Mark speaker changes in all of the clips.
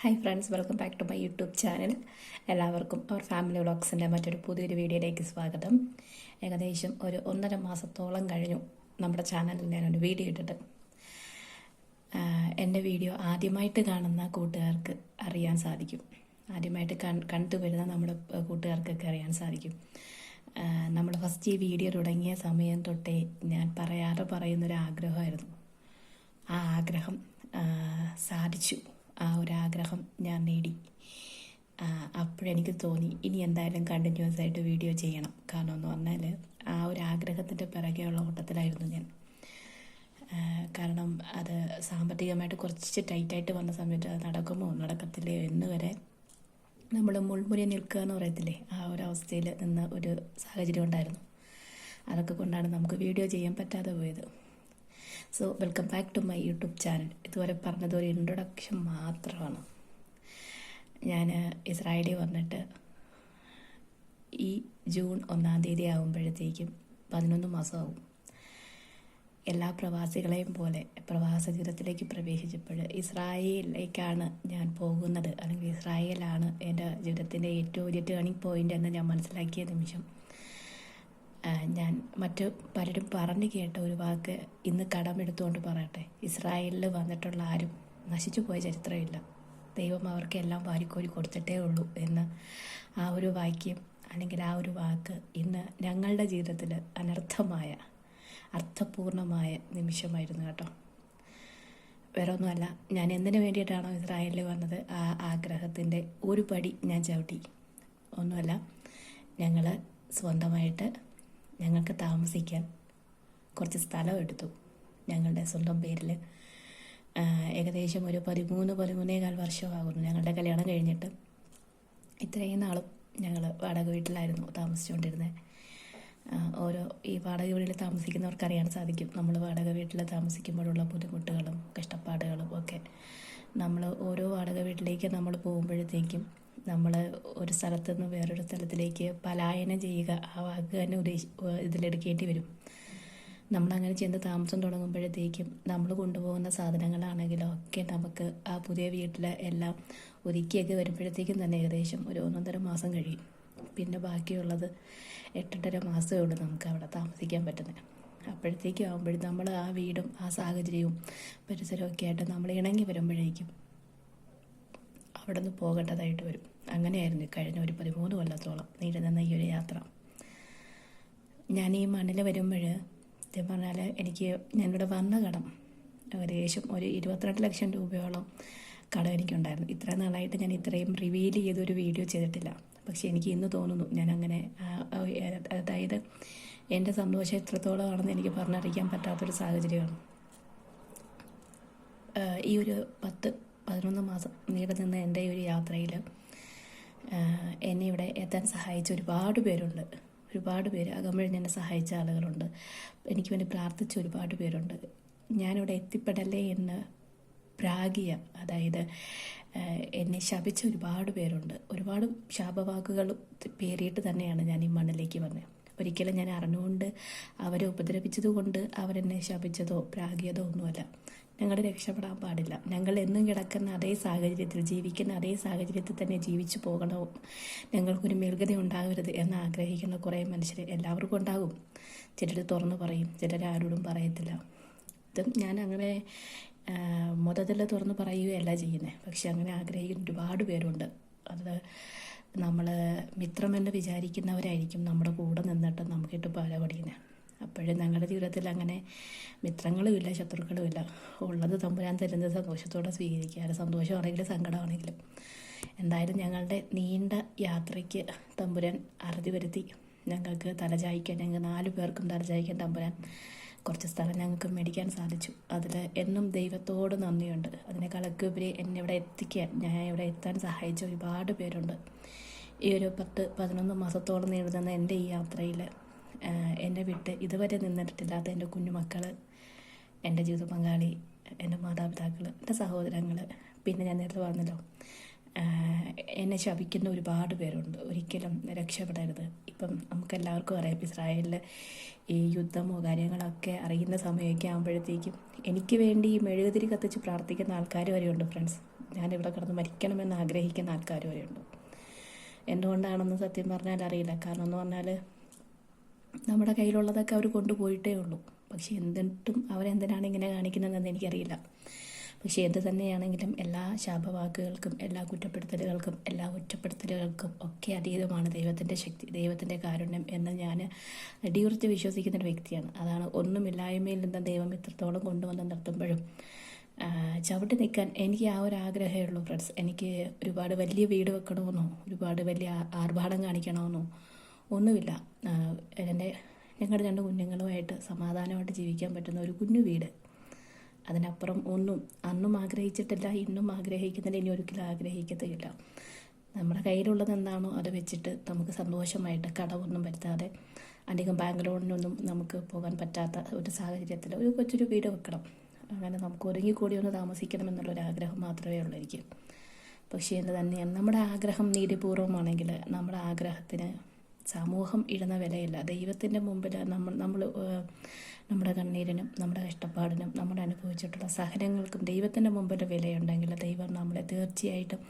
Speaker 1: Hi friends welcome back to my YouTube channel എല്ലാവർക്കും അവർ family വ്ളോഗ്സിന്റെ മറ്റൊരു പുതിയൊരു വീഡിയോയിലേക്ക് സ്വാഗതം. ഏകദേശം ഒരു ഒന്നര മാസത്തോളം കഴിഞ്ഞു നമ്മുടെ ചാനലിൽ ഞാനൊരു വീഡിയോ ഇട്ടിട്ട്. എന്റെ വീഡിയോ ആദ്യമായിട്ട് കാണുന്ന കൂട്ടുകാർക്ക് അറിയാൻ സാധിക്കും. ആദ്യമായിട്ട് കൺ കണ്ടുവരുന്ന നമ്മുടെ കൂട്ടുകാർക്കൊക്കെ അറിയാൻ സാധിക്കും. നമ്മൾ ഫസ്റ്റ് ഈ വീഡിയോ തുടങ്ങിയ സമയം തൊട്ടേ ഞാൻ പറയാതെ പറയുന്നൊരു ആഗ്രഹമായിരുന്നു ആ ആഗ്രഹം സാധിച്ചു. ആ ഒരു ആഗ്രഹം ഞാൻ നേടി. അപ്പോഴെനിക്ക് തോന്നി ഇനി എന്തായാലും കണ്ടിന്യൂസ് ആയിട്ട് വീഡിയോ ചെയ്യണം. കാരണം എന്ന് പറഞ്ഞാൽ ആ ഒരു ആഗ്രഹത്തിന്റെ പിറകെയുള്ള ഓട്ടത്തിലായിരുന്നു ഞാൻ. കാരണം അത് സാമ്പത്തികമായിട്ട് കുറച്ച് ടൈറ്റായിട്ട് വന്ന സമയത്ത് അത് നടക്കുമോ? നടക്കത്തില്ലയോ എന്ന് വരെ നമ്മൾ മുൾമുരി നിൽക്കുക എന്ന് പറയത്തില്ലേ? ആ ഒരു അവസ്ഥയിൽ നിന്ന ഒരു സാഹചര്യം ഉണ്ടായിരുന്നു. അതൊക്കെ കൊണ്ടാണ് നമുക്ക് വീഡിയോ ചെയ്യാൻ പറ്റാതെ പോയത്. So welcome back to my YouTube channel ഇതുവരെ പറഞ്ഞത് ഒരു ഇൻട്രൊഡക്ഷൻ മാത്രമാണ്. ഞാൻ ഇസ്രായേലിൽ വന്നിട്ട് ഈ ജൂൺ ഒന്നാം തീയതി ആകുമ്പോഴത്തേക്കും പതിനൊന്ന് മാസമാകും എല്ലാ പ്രവാസികളെയും പോലെ പ്രവാസ ജീവിതത്തിലേക്ക് പ്രവേശിച്ചപ്പോൾ ഇസ്രായേലിലേക്കാണ് ഞാൻ പോകുന്നത്. അല്ലെങ്കിൽ ഇസ്രായേലാണ് എന്റെ ജീവിതത്തിന്റെ ഏറ്റവും വലിയ ടേണിംഗ് പോയിന്റ് എന്ന് ഞാൻ മനസ്സിലാക്കിയ നിമിഷം. ഞാൻ മറ്റ് പലരും പറഞ്ഞു കേട്ട ഒരു വാക്ക് ഇന്ന് കടമെടുത്തുകൊണ്ട് പറയട്ടെ. ഇസ്രായേലിൽ വന്നിട്ടുള്ള ആരും നശിച്ചു പോയ ചരിത്രമില്ല. ദൈവം അവർക്ക് എല്ലാം വാരിക്കോരി കൊടുത്തിട്ടേ ഉള്ളൂ എന്ന് ആ ഒരു വാക്യം അല്ലെങ്കിൽ ആ ഒരു വാക്ക് ഇന്ന് ഞങ്ങളുടെ ജീവിതത്തിൽ അനർത്ഥമായ അർത്ഥപൂർണമായ നിമിഷമായിരുന്നു കേട്ടോ. വേറെ ഒന്നുമല്ല ഞാൻ എന്തിനു വേണ്ടിയിട്ടാണോ ഇസ്രായേലിൽ വന്നത്? ആ ആഗ്രഹത്തിന്റെ ഒരു പടി ഞാൻ ചവിട്ടി. ഒന്നുമല്ല ഞങ്ങൾ സ്വന്തമായിട്ട് ഞങ്ങൾക്ക് താമസിക്കാൻ കുറച്ച് സ്ഥലം എടുത്തു ഞങ്ങളുടെ സ്വന്തം പേരിൽ ഏകദേശം ഒരു പതിമൂന്ന് പതിമൂന്നേകാൽ വർഷമാകുന്നു ഞങ്ങളുടെ കല്യാണം കഴിഞ്ഞിട്ട്. ഇത്രയും നാളും ഞങ്ങൾ വാടക വീട്ടിലായിരുന്നു താമസിച്ചുകൊണ്ടിരുന്നത്. ഓരോ ഈ വാടക വീട്ടിൽ താമസിക്കുന്നവർക്ക് അറിയാൻ സാധിക്കും. നമ്മൾ വാടക വീട്ടിൽ താമസിക്കുമ്പോഴുള്ള ബുദ്ധിമുട്ടുകളും കഷ്ടപ്പാടുകളും ഒക്കെ. നമ്മൾ ഓരോ വാടക വീട്ടിലേക്ക് നമ്മൾ പോകുമ്പോഴത്തേക്കും നമ്മൾ ഒരു സ്ഥലത്തു നിന്ന് വേറൊരു സ്ഥലത്തിലേക്ക് പലായനം ചെയ്യുക ആ വാക്ക് തന്നെ ഉദ്ദേശി ഇതിലെടുക്കേണ്ടി വരും. നമ്മളങ്ങനെ ചെന്ന് താമസം തുടങ്ങുമ്പോഴത്തേക്കും നമ്മൾ കൊണ്ടുപോകുന്ന സാധനങ്ങളാണെങ്കിലും ഒക്കെ നമുക്ക് ആ പുതിയ വീട്ടിലെ എല്ലാം ഒരുക്കിയൊക്കെ വരുമ്പോഴത്തേക്കും തന്നെ ഏകദേശം ഒരു ഒന്നൊന്നര മാസം കഴിയും. പിന്നെ ബാക്കിയുള്ളത് എട്ടെട്ടര മാസമേ ഉള്ളൂ നമുക്ക് അവിടെ താമസിക്കാൻ പറ്റുന്നത് അപ്പോഴത്തേക്കും ആകുമ്പോഴും നമ്മൾ ആ വീടും ആ സാഹചര്യവും പരിസരവും ഒക്കെ ആയിട്ട് നമ്മൾ ഇണങ്ങി വരുമ്പോഴേക്കും അവിടെ നിന്ന് പോകേണ്ടതായിട്ട് വരും. അങ്ങനെയായിരുന്നു കഴിഞ്ഞ ഒരു പതിമൂന്ന് കൊല്ലത്തോളം നീണ്ടുനിന്ന ഈ ഒരു യാത്ര. ഞാൻ ഈ മണ്ണിൽ വരുമ്പോൾ സത്യം പറഞ്ഞാൽ എനിക്ക് ഞാനിവിടെ വന്ന കടം ഏകദേശം ഒരു ഇരുപത്തിരണ്ട് ലക്ഷം രൂപയോളം കടം എനിക്കുണ്ടായിരുന്നു. ഇത്ര നാളായിട്ട് ഞാൻ ഇത്രയും റിവീൽ ചെയ്തൊരു വീഡിയോ ചെയ്തിട്ടില്ല. പക്ഷേ എനിക്ക് ഇന്ന് തോന്നുന്നു ഞാൻ അങ്ങനെ അതായത് എന്റെ സന്തോഷം എത്രത്തോളമാണെന്ന് എനിക്ക് പറഞ്ഞറിയിക്കാൻ പറ്റാത്തൊരു സാഹചര്യമാണ്. ഈ ഒരു പത്ത് പതിനൊന്ന് മാസം നീണ്ടു നിന്ന എന്റെ ഈ ഒരു യാത്രയിൽ എന്നെ ഇവിടെ എത്താൻ സഹായിച്ച ഒരുപാട് പേരുണ്ട്. ഒരുപാട് പേര് അകമ്പഴിഞ്ഞ് എന്നെ സഹായിച്ച ആളുകളുണ്ട്. എനിക്ക് വേണ്ടി പ്രാർത്ഥിച്ച ഒരുപാട് പേരുണ്ട്. ഞാനിവിടെ എത്തിപ്പെടല്ലേ എന്ന് പ്രാഗിയ അതായത് എന്നെ ശപിച്ച ഒരുപാട് പേരുണ്ട്. ഒരുപാട് ശാപവാക്കുകൾ പേറിയിട്ട് തന്നെയാണ് ഞാൻ ഈ മണ്ണിലേക്ക് വന്നത് ഒരിക്കലും ഞാൻ അറിഞ്ഞുകൊണ്ട് അവരെ ഉപദ്രവിച്ചതുകൊണ്ട് അവരെന്നെ ശപിച്ചതോ പ്രാഗിയതോ ഒന്നുമല്ല. ഞങ്ങൾ രക്ഷപ്പെടാൻ പാടില്ല. ഞങ്ങൾ എന്നും കിടക്കുന്ന അതേ സാഹചര്യത്തിൽ ജീവിക്കുന്ന അതേ സാഹചര്യത്തിൽ തന്നെ ജീവിച്ചു പോകണോ? ഞങ്ങൾക്കൊരു മേൽഗതി ഉണ്ടാകരുത് എന്ന് ആഗ്രഹിക്കുന്ന കുറേ മനുഷ്യർ എല്ലാവർക്കും ഉണ്ടാകും. ചിലർ തുറന്നു പറയും ചിലർ ആരോടും പറയത്തില്ല. ഇതും ഞാൻ അങ്ങനെ മൊത്തത്തിൽ തുറന്ന് പറയുകയല്ല ചെയ്യുന്നത് പക്ഷെ അങ്ങനെ ആഗ്രഹിക്കുന്ന ഒരുപാട് പേരുണ്ട്. അത് നമ്മൾ മിത്രമെന്ന് വിചാരിക്കുന്നവരായിരിക്കും നമ്മുടെ കൂടെ നിന്നിട്ട് നമുക്കിട്ട് പല പഠിക്കുന്നത് അപ്പോഴും ഞങ്ങളുടെ ജീവിതത്തിൽ അങ്ങനെ മിത്രങ്ങളുമില്ല ശത്രുക്കളുമില്ല. ഉള്ളത് തമ്പുരാൻ തരുന്നത് സന്തോഷത്തോടെ സ്വീകരിക്കുക. സന്തോഷമാണെങ്കിലും സങ്കടമാണെങ്കിലും. എന്തായാലും ഞങ്ങളുടെ നീണ്ട യാത്രയ്ക്ക് തമ്പുരാൻ അറുതി വരുത്തി. ഞങ്ങൾക്ക് തലചായ്ക്കാൻ ഞങ്ങൾക്ക് നാല് പേർക്കും തലചായ്ക്കാൻ തമ്പുരാൻ കുറച്ച് സ്ഥലം ഞങ്ങൾക്ക് മേടിക്കാൻ സാധിച്ചു. അതിൽ എന്നും ദൈവത്തോട് നന്ദിയുണ്ട്. അതിനേക്കാളൊക്കെ ഉപരി എന്നെ ഇവിടെ എത്തിക്കാൻ ഞാൻ ഇവിടെ എത്താൻ സഹായിച്ച ഒരുപാട് പേരുണ്ട്. ഈ ഒരു പത്ത് പതിനൊന്ന് മാസത്തോളം നീളുന്ന എന്റെ ഈ യാത്രയിൽ എന്നെ വിട്ട് ഇതുവരെ നിന്നിട്ടില്ലാത്ത എന്റെ കുഞ്ഞുമക്കൾ എന്റെ ജീവിത പങ്കാളി എന്റെ മാതാപിതാക്കൾ എന്റെ സഹോദരങ്ങൾ പിന്നെ ഞാൻ നേരത്തെ പറഞ്ഞല്ലോ എന്നെ ശപിക്കുന്ന ഒരുപാട് പേരുണ്ട്. ഒരിക്കലും രക്ഷപ്പെടരുത്. ഇപ്പം നമുക്കെല്ലാവർക്കും അറിയാം ഇസ്രായേലിൽ ഈ യുദ്ധമോ കാര്യങ്ങളൊക്കെ അറിയുന്ന സമയമൊക്കെ ആകുമ്പോഴത്തേക്കും എനിക്ക് വേണ്ടി ഈ മെഴുകുതിരി കത്തിച്ച് പ്രാർത്ഥിക്കുന്ന ആൾക്കാർ വരെയുണ്ട് ഫ്രണ്ട്സ്. ഞാനിവിടെ കിടന്ന് മരിക്കണമെന്ന് ആഗ്രഹിക്കുന്ന ആൾക്കാർ വരെയുണ്ട്. എന്തുകൊണ്ടാണെന്ന് സത്യം പറഞ്ഞാൽ അറിയില്ല. കാരണം എന്ന് പറഞ്ഞാൽ നമ്മുടെ കയ്യിലുള്ളതൊക്കെ അവർ കൊണ്ടുപോയിട്ടേ ഉള്ളൂ. പക്ഷേ എന്തിട്ടും അവരെന്തിനാണ് ഇങ്ങനെ കാണിക്കുന്നതെന്ന് എനിക്കറിയില്ല. പക്ഷേ എന്ത് തന്നെയാണെങ്കിലും എല്ലാ ശാപവാക്കുകൾക്കും എല്ലാ കുറ്റപ്പെടുത്തലുകൾക്കും എല്ലാ ഒറ്റപ്പെടുത്തലുകൾക്കും ഒക്കെ അതീതമാണ് ദൈവത്തിന്റെ ശക്തി ദൈവത്തിന്റെ കാരുണ്യം എന്ന് ഞാൻ അടിയുറച്ച് വിശ്വസിക്കുന്ന ഒരു വ്യക്തിയാണ്. അതാണ് ഒന്നുമില്ലായ്മയിൽ നിന്ന് ദൈവം ഇത്രത്തോളം കൊണ്ടുവന്ന് നിർത്തുമ്പോഴും ചവിട്ടി നിൽക്കാൻ എനിക്ക് ആ ഒരു ആഗ്രഹമേ ഉള്ളൂ ഫ്രണ്ട്സ്. എനിക്ക് ഒരുപാട് വലിയ വീട് വെക്കണമെന്നോ ഒരുപാട് വലിയ ആർഭാടം കാണിക്കണമെന്നോ ഒന്നുമില്ല. എന്റെ ഞങ്ങളുടെ രണ്ട് കുഞ്ഞുങ്ങളുമായിട്ട് സമാധാനമായിട്ട് ജീവിക്കാൻ പറ്റുന്ന ഒരു കുഞ്ഞു വീട്. അതിനപ്പുറം ഒന്നും അന്നും ആഗ്രഹിച്ചിട്ടില്ല ഇന്നും ആഗ്രഹിക്കുന്നില്ല ഇനി ഒരിക്കലും ആഗ്രഹിക്കത്തില്ല നമ്മുടെ കയ്യിലുള്ളത് എന്താണോ അത് വെച്ചിട്ട് നമുക്ക് സന്തോഷമായിട്ട് കടമൊന്നും വരുത്താതെ അധികം ബാങ്ക് ലോണിനൊന്നും നമുക്ക് പോകാൻ പറ്റാത്ത ഒരു സാഹചര്യത്തിൽ ഒരു കൊച്ചൊരു വീട് വെക്കണം. അങ്ങനെ നമുക്ക് ഒരുങ്ങിക്കൂടി ഒന്ന് താമസിക്കണം എന്നുള്ളൊരു ആഗ്രഹം മാത്രമേ ഉള്ളൂ എനിക്ക്. പക്ഷേ എന്ത് തന്നെയാണ്. നമ്മുടെ ആഗ്രഹം നീതിപൂർവമാണെങ്കിൽ നമ്മുടെ ആഗ്രഹത്തിന് സമൂഹം ഇടുന്ന വിലയില്ല. ദൈവത്തിന്റെ മുമ്പിൽ നമ്മൾ നമ്മൾ നമ്മുടെ കണ്ണീരിനും നമ്മുടെ കഷ്ടപ്പാടിനും നമ്മൾ അനുഭവിച്ചിട്ടുള്ള സഹനങ്ങൾക്കും ദൈവത്തിന്റെ മുമ്പിൽ വിലയുണ്ടെങ്കിൽ ദൈവം നമ്മളെ തീർച്ചയായിട്ടും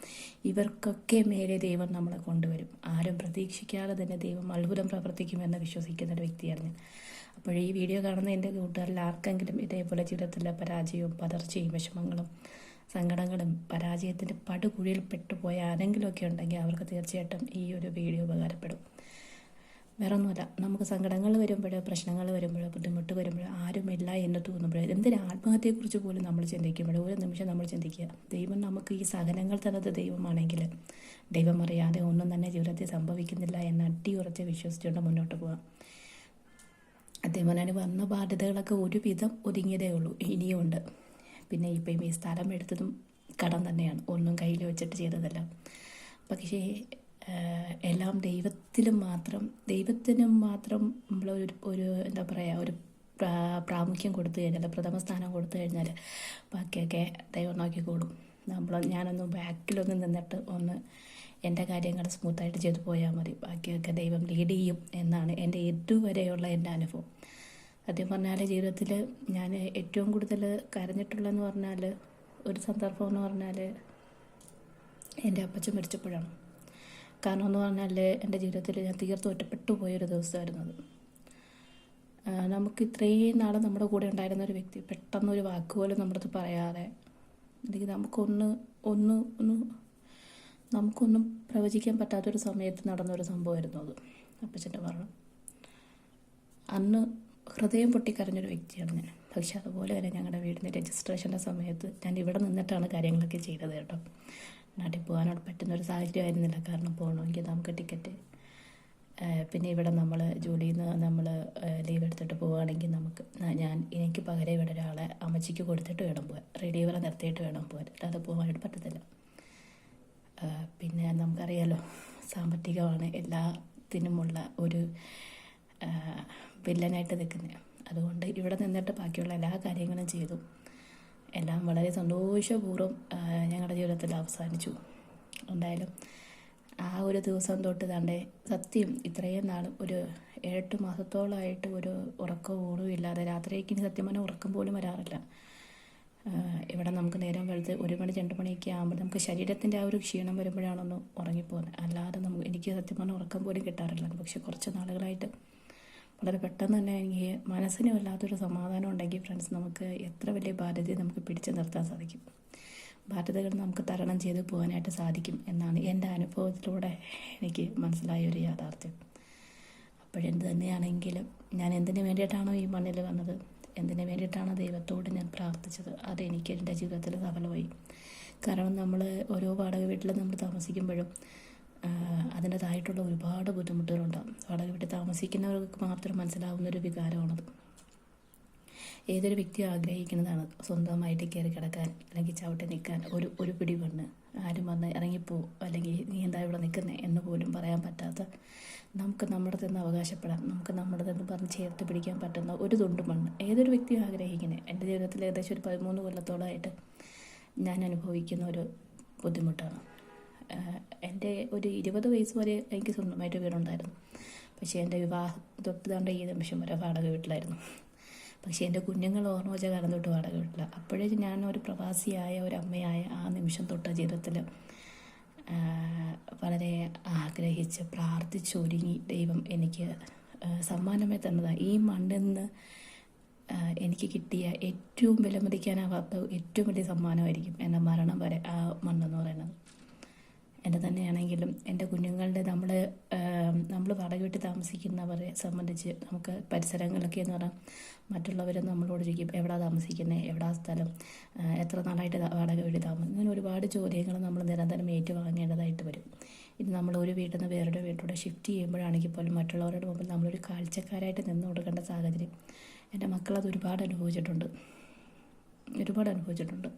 Speaker 1: ഇവർക്കൊക്കെ മേലെ ദൈവം നമ്മളെ കൊണ്ടുവരും. ആരും പ്രതീക്ഷിക്കാതെ തന്നെ ദൈവം അത്ഭുതം പ്രവർത്തിക്കുമെന്ന് വിശ്വസിക്കുന്ന ഒരു വ്യക്തിയാണ് ഞാൻ. അപ്പോൾ ഈ വീഡിയോ കാണുന്ന എന്റെ കൂട്ടുകാരിൽ ആർക്കെങ്കിലും ഇതേപോലെ ജീവിതത്തിലെ പരാജയവും പതർച്ചയും വിഷമങ്ങളും സങ്കടങ്ങളും പരാജയത്തിന്റെ പടുകുഴിയിൽ പെട്ടുപോയ ആരെങ്കിലുമൊക്കെ ഉണ്ടെങ്കിൽ അവർക്ക് തീർച്ചയായിട്ടും ഈ ഒരു വീഡിയോ ഉപകാരപ്പെടും. വേറെ നമുക്ക് സങ്കടങ്ങൾ വരുമ്പോൾ പ്രശ്നങ്ങൾ വരുമ്പോഴോ ബുദ്ധിമുട്ട് വരുമ്പോഴോ ആരുമില്ല എന്ന് തോന്നുമ്പോഴോ എന്തിനാ ആത്മഹത്യയെക്കുറിച്ച് പോലും നമ്മൾ ചിന്തിക്കുമ്പോഴോ ഒരു നിമിഷം നമ്മൾ ചിന്തിക്കുക. ദൈവം നമുക്ക് ഈ സഹനങ്ങൾ തന്നത് ദൈവമാണെങ്കിൽ ദൈവം അറിയാതെ ഒന്നും തന്നെ ജീവിതത്തിൽ സംഭവിക്കുന്നില്ല എന്ന് അടിയുറച്ച് വിശ്വസിച്ചുകൊണ്ട് മുന്നോട്ട് പോകാം അദ്ദേഹം വന്ന ബാധ്യതകളൊക്കെ ഒരുവിധം ഒതുങ്ങിയതേ ഉള്ളൂ. ഇനിയും ഉണ്ട്. പിന്നെ ഇപ്പം ഈ സ്ഥലം എടുത്തതും കടം തന്നെയാണ്. ഒന്നും കയ്യിൽ വെച്ചിട്ട് ചെയ്തതല്ല. പക്ഷേ എല്ലാം ദൈവത്തിലും മാത്രം ദൈവത്തിനും മാത്രം നമ്മൾ ഒരു ഒരു എന്താ പറയുക ഒരു പ്രാ- പ്രാമുഖ്യം കൊടുത്തു കഴിഞ്ഞാൽ പ്രഥമ സ്ഥാനം കൊടുത്തു കഴിഞ്ഞാൽ ബാക്കിയൊക്കെ ദൈവം നോക്കിക്കോളും നമ്മൾ ഞാനൊന്ന് ബാക്കിലൊന്ന് നിന്നിട്ട് ഒന്ന് എന്റെ കാര്യങ്ങൾ സ്മൂത്തായിട്ട് ചെയ്തു പോയാൽ മതി. ബാക്കിയൊക്കെ ദൈവം ലീഡ് ചെയ്യും എന്നാണ് എന്റെ ഇതുവരെയുള്ള എന്റെ അനുഭവം. സത്യം പറഞ്ഞാൽ ജീവിതത്തിൽ ഞാൻ ഏറ്റവും കൂടുതൽ കരഞ്ഞിട്ടുള്ളതെന്ന് പറഞ്ഞാൽ ഒരു സന്ദർഭം എന്ന് പറഞ്ഞാൽ എന്റെ അപ്പച്ചൻ മരിച്ചപ്പോഴാണ്. കാരണം എന്ന് പറഞ്ഞാൽ എന്റെ ജീവിതത്തിൽ ഞാൻ തീർത്തും ഒറ്റപ്പെട്ടു പോയൊരു ദിവസമായിരുന്നു അത്. നമുക്ക് ഇത്രയും നാൾ നമ്മുടെ കൂടെ ഉണ്ടായിരുന്ന ഒരു വ്യക്തി പെട്ടെന്ന് ഒരു വാക്ക് പോലും നമ്മുടെ അടുത്ത് പറയാതെ അല്ലെങ്കിൽ നമുക്കൊന്ന് ഒന്ന് ഒന്ന് നമുക്കൊന്നും പ്രവചിക്കാൻ പറ്റാത്തൊരു സമയത്ത് നടന്നൊരു സംഭവമായിരുന്നു അത് അപ്പച്ചന്റെ മരണം. അന്ന് ഹൃദയം പൊട്ടിക്കരഞ്ഞൊരു വ്യക്തിയാണ് ഞാൻ. പക്ഷെ അതുപോലെ തന്നെ ഞങ്ങളുടെ വീടിന്റെ രജിസ്ട്രേഷന്റെ സമയത്ത് ഞാൻ ഇവിടെ നിന്നിട്ടാണ് കാര്യങ്ങളൊക്കെ ചെയ്തത് കേട്ടോ. നാട്ടിൽ പോകാനോട് അവിടെ ഒരു സാഹചര്യം ആയിരുന്നില്ല കാരണം പോകണമെങ്കിൽ നമുക്ക് ടിക്കറ്റ് പിന്നെ ഇവിടെ നമ്മൾ ജോലിയിൽ നിന്ന് നമ്മൾ ലീവ് എടുത്തിട്ട് പോവുകയാണെങ്കിൽ നമുക്ക് ഞാൻ എനിക്ക് പകരം ഇവിടെ ഒരാളെ അമ്മച്ചിക്ക് കൊടുത്തിട്ട് വേണം പോകാൻ റേഡിയോവറെ നിർത്തിയിട്ട് വേണം പോകാൻ അല്ലാതെ പോകാനായിട്ട് പറ്റത്തില്ല. പിന്നെ നമുക്കറിയാലോ സാമ്പത്തികമാണ് എല്ലാത്തിനുമുള്ള ഒരു വില്ലനായിട്ട് നിൽക്കുന്നത് അതുകൊണ്ട് ഇവിടെ നിന്നിട്ട് ബാക്കിയുള്ള എല്ലാ കാര്യങ്ങളും ചെയ്തു. എല്ലാം വളരെ സന്തോഷപൂർവം ഞങ്ങളുടെ ജീവിതത്തിൽ അവസാനിച്ചു. എന്തായാലും ആ ഒരു ദിവസം തൊട്ട് തന്റെ സത്യം ഇത്രയും നാളും ഒരു ഏഴെട്ട് മാസത്തോളമായിട്ട് ഒരു ഉറക്കവും ഇല്ലാതെ രാത്രിക്ക് ഇനി സത്യം പറഞ്ഞാൽ ഉറക്കം പോലും വരാറില്ല. ഇവിടെ നമുക്ക് നേരം വെളുത്ത് ഒരു മണി രണ്ട് മണിയൊക്കെ ആകുമ്പോൾ നമുക്ക് ശരീരത്തിന്റെ ആ ഒരു ക്ഷീണം വരുമ്പോഴാണൊന്ന് ഉറങ്ങിപ്പോകുന്നത്. അല്ലാതെ നമുക്ക് എനിക്ക് സത്യം പറഞ്ഞാൽ ഉറക്കം പോലും കിട്ടാറില്ല. പക്ഷെ കുറച്ച് നാളുകളായിട്ട് വളരെ പെട്ടെന്ന് തന്നെ എനിക്ക് മനസ്സിന് വല്ലാത്തൊരു സമാധാനം ഉണ്ടെങ്കിൽ ഫ്രണ്ട്സ് നമുക്ക് എത്ര വലിയ ബാധ്യതയെ നമുക്ക് പിടിച്ചു നിർത്താൻ സാധിക്കും. ബാധ്യതകൾ നമുക്ക് തരണം ചെയ്ത് പോകാനായിട്ട് സാധിക്കും എന്നാണ് എന്റെ അനുഭവത്തിലൂടെ എനിക്ക് മനസ്സിലായ ഒരു യാഥാർത്ഥ്യം. അപ്പോഴെന്ത് തന്നെയാണെങ്കിലും ഞാൻ എന്തിനു വേണ്ടിയിട്ടാണോ ഈ മണ്ണിൽ വന്നത്? എന്തിനു വേണ്ടിയിട്ടാണ് ദൈവത്തോട് ഞാൻ പ്രാർത്ഥിച്ചത്? അത് എനിക്ക് എന്റെ ജീവിതത്തിൽ സഫലമായി. കാരണം നമ്മൾ ഓരോ വാടക വീട്ടിൽ നമ്മൾ താമസിക്കുമ്പോഴും അതിന്റെതായിട്ടുള്ള ഒരുപാട് ബുദ്ധിമുട്ടുകളുണ്ടാകും വാടക വീട്ടിൽ താമസിക്കുന്നവർക്ക് മാത്രം മനസ്സിലാവുന്ന ഒരു വികാരമാണത്. ഏതൊരു വ്യക്തിയും ആഗ്രഹിക്കുന്നതാണ് സ്വന്തമായിട്ട് കയറി കിടക്കാൻ അല്ലെങ്കിൽ ചവിട്ടി നിൽക്കാൻ ഒരു ഒരു പിടി മണ്ണ് ആരും വന്ന് ഇറങ്ങിപ്പോ അല്ലെങ്കിൽ നീ എന്താ ഇവിടെ നിൽക്കുന്നത് എന്ന് പോലും പറയാൻ പറ്റാത്ത നമുക്ക് നമ്മുടെ തന്നെ അവകാശപ്പെടാം. നമുക്ക് നമ്മുടെ തന്നെ പറഞ്ഞ് ചേർത്ത് പിടിക്കാൻ പറ്റുന്ന ഒരു തുണ്ട് മണ്ണ്. ഏതൊരു വ്യക്തിയും ആഗ്രഹിക്കുന്നത് എന്റെ ജീവിതത്തിൽ ഏകദേശം ഒരു പതിമൂന്ന് കൊല്ലത്തോളമായിട്ട് ഞാൻ അനുഭവിക്കുന്ന ഒരു ബുദ്ധിമുട്ടാണ്. എന്റെ ഒരു ഇരുപത് വയസ്സ് വരെ എനിക്ക് സ്വന്തമായിട്ട് വീടുണ്ടായിരുന്നു. പക്ഷേ എന്റെ വിവാഹം തൊട്ട് തണ്ട ഈ നിമിഷം വരെ വാടക വീട്ടിലായിരുന്നു. പക്ഷേ എന്റെ കുഞ്ഞുങ്ങൾ ഓർമ്മ വെച്ച കാലം തൊട്ട് വാടക വീട്ടില. അപ്പോഴേ ഞാൻ ഒരു പ്രവാസിയായ ഒരു അമ്മയായ ആ നിമിഷം തൊട്ട ജീവിതത്തിൽ വളരെ ആഗ്രഹിച്ച് പ്രാർത്ഥിച്ചൊരുങ്ങി ദൈവം എനിക്ക് സമ്മാനമായി തന്നതാണ് ഈ മണ്ണിൽ നിന്ന് എനിക്ക് കിട്ടിയ ഏറ്റവും വിലമതിക്കാനാവാത്ത ഏറ്റവും വലിയ സമ്മാനമായിരിക്കും എന്റെ മരണം വരെ ആ മണ്ണെന്ന് പറയുന്നത്. എന്റെ കുഞ്ഞുങ്ങളുടെ നമ്മൾ നമ്മൾ വാടക വീട്ടിൽ താമസിക്കുന്നവരെ സംബന്ധിച്ച് നമുക്ക് പരിസരങ്ങളൊക്കെ എന്ന് പറഞ്ഞാൽ മറ്റുള്ളവർ നമ്മളോട് ചോദിക്കും എവിടാ താമസിക്കുന്നത് എവിടാ സ്ഥലം? എത്ര നാളായിട്ട് വാടക വീട്ടിൽ താമസം ഇങ്ങനെ ഒരുപാട് ചോദ്യങ്ങൾ നമ്മൾ നിരന്തരം ഏറ്റുവാങ്ങേണ്ടതായിട്ട് വരും. ഇത് നമ്മൾ ഒരു വീട്ടിൽ നിന്ന് വേറൊരു വീട്ടിലൂടെ ഷിഫ്റ്റ് ചെയ്യുമ്പോഴാണെങ്കിൽ പോലും മറ്റുള്ളവരുടെ മുമ്പിൽ നമ്മളൊരു കാഴ്ചക്കാരായിട്ട് നിന്ന് കൊടുക്കേണ്ട സാഹചര്യം. എന്റെ മക്കളത് ഒരുപാട് അനുഭവിച്ചിട്ടുണ്ട്. ഒരുപാട് അനുഭവിച്ചിട്ടുണ്ട്.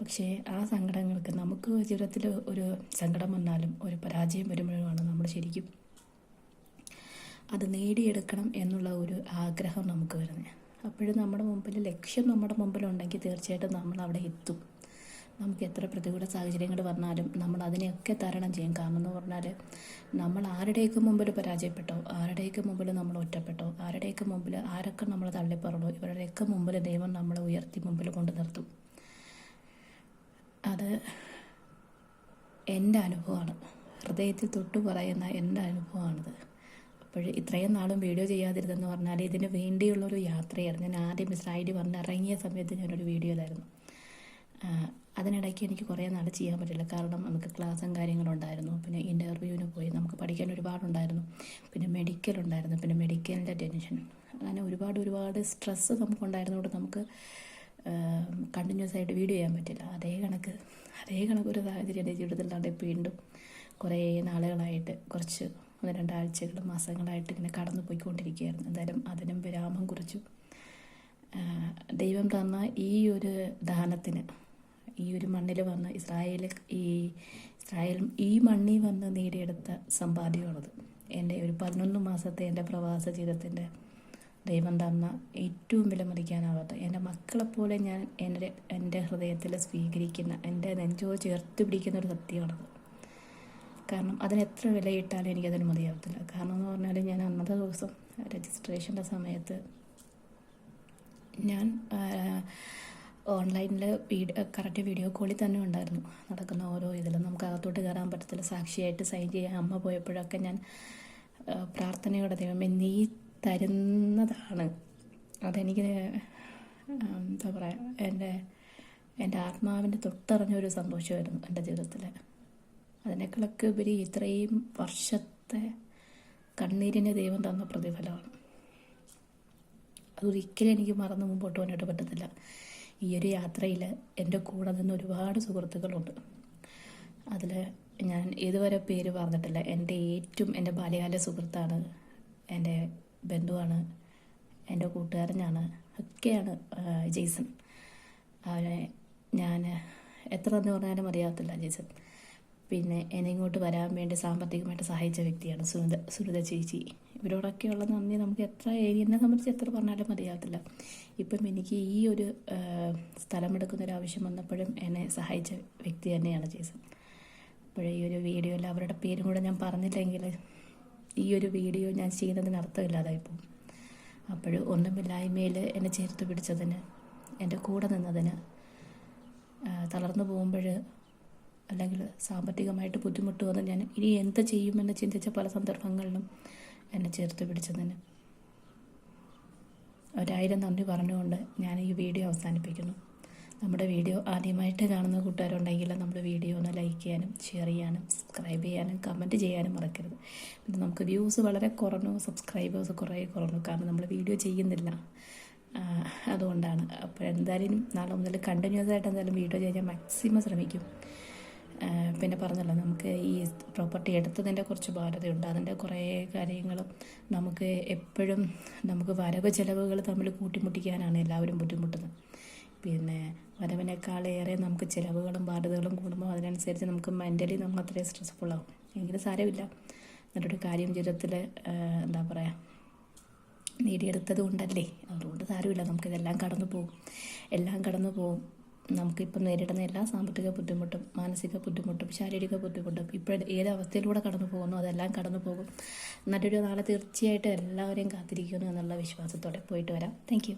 Speaker 1: പക്ഷേ ആ സങ്കടങ്ങൾക്ക് നമുക്ക് ജീവിതത്തിൽ ഒരു സങ്കടം വന്നാലും ഒരു പരാജയം വരുമ്പോഴുമാണ് നമ്മൾ ശരിക്കും അത് നേടിയെടുക്കണം എന്നുള്ള ഒരു ആഗ്രഹം നമുക്ക് വരുന്നത്. അപ്പോഴും നമ്മുടെ മുമ്പിൽ ലക്ഷ്യം നമ്മുടെ മുമ്പിലുണ്ടെങ്കിൽ തീർച്ചയായിട്ടും നമ്മൾ അവിടെ എത്തും. നമുക്ക് എത്ര പ്രതികൂല സാഹചര്യങ്ങൾ വന്നാലും നമ്മൾ അതിനെയൊക്കെ തരണം ചെയ്യും. കാരണം എന്ന് പറഞ്ഞാൽ നമ്മൾ ആരുടെയൊക്കെ മുമ്പിൽ പരാജയപ്പെട്ടോ ആരുടെയൊക്കെ മുമ്പിൽ നമ്മൾ ഒറ്റപ്പെട്ടോ ആരുടെയൊക്കെ മുമ്പിൽ ആരൊക്കെ നമ്മൾ തള്ളിപ്പറണോ ഇവരുടെയൊക്കെ മുമ്പിൽ ദൈവം നമ്മളെ ഉയർത്തി മുമ്പിൽ കൊണ്ടു നിർത്തും. അത് എന്റെ അനുഭവമാണ്. ഹൃദയത്തിൽ തൊട്ട് പറയുന്ന എന്റെ അനുഭവമാണിത്. അപ്പോൾ ഇത്രയും നാളും വീഡിയോ ചെയ്യാതിരുന്നെന്ന് പറഞ്ഞാൽ ഇതിന് വേണ്ടിയുള്ളൊരു യാത്രയായിരുന്നു. ഞാൻ ആദ്യം മിസ് ഐ ഡി വന്ന് ഇറങ്ങിയ സമയത്ത് ഞാനൊരു വീഡിയോ ഇതായിരുന്നു. അതിനിടയ്ക്ക് എനിക്ക് കുറേ നാൾ ചെയ്യാൻ പറ്റില്ല. കാരണം നമുക്ക് ക്ലാസ്സും കാര്യങ്ങളുണ്ടായിരുന്നു പിന്നെ ഇന്റർവ്യൂവിന് പോയി നമുക്ക് പഠിക്കാൻ ഒരുപാടുണ്ടായിരുന്നു. പിന്നെ മെഡിക്കൽ ഉണ്ടായിരുന്നു. പിന്നെ മെഡിക്കലിന്റെ ടെൻഷൻ. അങ്ങനെ ഒരുപാട് ഒരുപാട് സ്ട്രെസ്സ് നമുക്കുണ്ടായിരുന്നതുകൊണ്ട് നമുക്ക് കണ്ടിന്യൂസ് ആയിട്ട് വീഡിയോ ചെയ്യാൻ പറ്റില്ല. അതേ കണക്ക് അതേ കണക്ക് ഒരു സാഹചര്യം എന്റെ ജീവിതത്തിൽ ജീവിതത്തിലാണ്ട് വീണ്ടും കുറേ നാളുകളായിട്ട് കുറച്ച് ഒന്ന് രണ്ടാഴ്ചകൾ മാസങ്ങളായിട്ട് ഇങ്ങനെ കടന്നു പോയിക്കൊണ്ടിരിക്കുകയായിരുന്നു. എന്തായാലും അതിനും വിരാമം കുറിച്ചു. ദൈവം തന്ന ഈ ഒരു ദാനത്തിന് ഈ ഒരു മണ്ണിൽ വന്ന് ഇസ്രായേൽ ഈ ഇസ്രായേൽ ഈ മണ്ണിൽ വന്ന് നേടിയെടുത്ത സമ്പാദ്യമാണത്. എന്റെ ഒരു പതിനൊന്ന് മാസത്തെ എന്റെ പ്രവാസ ജീവിതത്തിന്റെ ദൈവം തന്ന ഏറ്റവും വിലമതിക്കാനാവാത്ത എന്റെ മക്കളെപ്പോലെ ഞാൻ എന്റെ എന്റെ ഹൃദയത്തിൽ സ്വീകരിക്കുന്ന എന്റെ നെഞ്ചോ ചേർത്ത് പിടിക്കുന്ന ഒരു സത്യമാണത്. കാരണം അതിന് എത്ര വിലയിട്ടാലും എനിക്കതിന് മതിയാവത്തില്ല. കാരണം എന്ന് പറഞ്ഞാൽ ഞാൻ അന്നത്തെ ദിവസം രജിസ്ട്രേഷന്റെ സമയത്ത് ഞാൻ ഓൺലൈനിൽ വീഡിയോ കറക്റ്റ് വീഡിയോ കോളിൽ തന്നെ ഉണ്ടായിരുന്നു. നടക്കുന്ന ഓരോ ഇതിലും നമുക്ക് അകത്തോട്ട് കയറാൻ പറ്റത്തില്ല. സാക്ഷിയായിട്ട് സൈൻ ചെയ്യാൻ അമ്മ പോയപ്പോഴൊക്കെ ഞാൻ പ്രാർത്ഥനയോടെ ദൈവമേ നീ തരുന്നതാണ്. അതെനിക്ക് എന്താ പറയുക എന്റെ എന്റെ ആത്മാവിന്റെ തൊട്ടറിഞ്ഞൊരു സന്തോഷമായിരുന്നു എന്റെ ജീവിതത്തിൽ അതിനേക്കാളൊക്കെ ഉപരി ഇത്രയും വർഷത്തെ കണ്ണീരിന് ദൈവം തന്ന പ്രതിഫലമാണ്. അതൊരിക്കലും എനിക്ക് മറന്നു മുമ്പോട്ട് പോകാനായിട്ട് പറ്റത്തില്ല. ഈ ഒരു യാത്രയിൽ എന്റെ കൂടെ നിന്ന് ഒരുപാട് സുഹൃത്തുക്കളുണ്ട്. അതിൽ ഞാൻ ഇതുവരെ പേര് പറഞ്ഞിട്ടില്ല. എന്റെ ഏറ്റവും എന്റെ ബാല്യകാല സുഹൃത്താണ് എന്റെ ബന്ധുവാണ്. എന്റെ കൂട്ടുകാരനാണ്. ഒക്കെയാണ് ജെയ്സൺ. അവനെ ഞാൻ എത്ര എന്ന് പറഞ്ഞാലും അറിയാത്തില്ല ജെയ്സൺ. പിന്നെ എന്നെ ഇങ്ങോട്ട് വരാൻ വേണ്ടി സാമ്പത്തികമായിട്ട് സഹായിച്ച വ്യക്തിയാണ് സുനിത സുനിത ചേച്ചി. ഇവരോടൊക്കെയുള്ള നന്ദി നമുക്ക് എത്ര എന്നെ സംബന്ധിച്ച് എത്ര പറഞ്ഞാലും മതിയാകത്തില്ല ഇപ്പം എനിക്ക് ഈ ഒരു സ്ഥലം എടുക്കുന്ന ഒരു ആവശ്യം വന്നപ്പോഴും എന്നെ സഹായിച്ച വ്യക്തി തന്നെയാണ് ജേസൺ അപ്പോഴേ ഈ ഒരു വീഡിയോയിൽ അവരുടെ പേരും കൂടെ ഞാൻ പറഞ്ഞില്ലെങ്കിൽ ഈ ഒരു വീഡിയോ ഞാൻ ചെയ്യുന്നതിന് അർത്ഥമില്ലാതായിപ്പോൾ അപ്പോൾ ഒന്നുമില്ലായ്മയിൽ എന്നെ ചേർത്ത് പിടിച്ചതിന് എന്റെ കൂടെ നിന്നതിന് തളർന്നു പോകുമ്പോൾ അല്ലെങ്കിൽ സാമ്പത്തികമായിട്ട് ബുദ്ധിമുട്ട് വന്ന് ഞാൻ ഇനി എന്ത് ചെയ്യുമെന്ന് ചിന്തിച്ച പല സന്ദർഭങ്ങളിലും എന്നെ ചേർത്ത് പിടിച്ചതിന്. ഒരായിരം നന്ദി പറഞ്ഞുകൊണ്ട് ഞാൻ ഈ വീഡിയോ അവസാനിപ്പിക്കുന്നു. നമ്മുടെ വീഡിയോ ആദ്യമായിട്ട് കാണുന്ന കൂട്ടുകാരുണ്ടെങ്കിൽ നമ്മുടെ വീഡിയോ ഒന്ന് ലൈക്ക് ചെയ്യാനും ഷെയർ ചെയ്യാനും സബ്സ്ക്രൈബ് ചെയ്യാനും കമന്റ് ചെയ്യാനും മറക്കരുത്. പിന്നെ നമുക്ക് വ്യൂസ് വളരെ കുറഞ്ഞു സബ്സ്ക്രൈബേഴ്സ് കുറേ കുറഞ്ഞു. കാരണം നമ്മൾ വീഡിയോ ചെയ്യുന്നില്ല. അതുകൊണ്ടാണ്. അപ്പോൾ എന്തായാലും നാളെ മുതൽ കണ്ടിന്യൂസ് ആയിട്ട് എന്തായാലും വീഡിയോ ചെയ്യാൻ മാക്സിമം ശ്രമിക്കും. പിന്നെ പറഞ്ഞല്ലോ നമുക്ക് ഈ പ്രോപ്പർട്ടി എടുത്തതിന്റെ കുറച്ച് ബാധ്യതയുണ്ട്. അതിന്റെ കുറേ കാര്യങ്ങളും നമുക്ക് എപ്പോഴും നമുക്ക് വരവ് ചിലവുകൾ തമ്മിൽ കൂട്ടിമുട്ടിക്കാനാണ് എല്ലാവരും ബുദ്ധിമുട്ടുന്നത്. പിന്നെ വരവിനേക്കാളേറെ നമുക്ക് ചിലവുകളും ബാധ്യതകളും കൂടുമ്പോൾ അതിനനുസരിച്ച് നമുക്ക് മെന്റലി നമ്മൾ അത്രയും സ്ട്രെസ്ഫുൾ ആവും. എങ്കിലും സാരമില്ല. എന്നിട്ടൊരു കാര്യം ജീവിതത്തിൽ എന്താ പറയുക നേടിയെടുത്തത് കൊണ്ടല്ലേ അതുകൊണ്ട് സാരമില്ല. നമുക്കിതെല്ലാം കടന്നു പോകും എല്ലാം കടന്നു പോകും നമുക്കിപ്പം നേരിടുന്ന എല്ലാ സാമ്പത്തിക ബുദ്ധിമുട്ടും മാനസിക ബുദ്ധിമുട്ടും ശാരീരിക ബുദ്ധിമുട്ടും ഇപ്പോൾ ഏത് അവസ്ഥയിലൂടെ കടന്നു പോകുന്നു അതെല്ലാം കടന്നു പോകും. എന്നിട്ടൊരു നാളെ തീർച്ചയായിട്ടും എല്ലാവരെയും കാത്തിരിക്കുന്നു എന്നുള്ള വിശ്വാസത്തോടെ പോയിട്ട് വരാം. താങ്ക്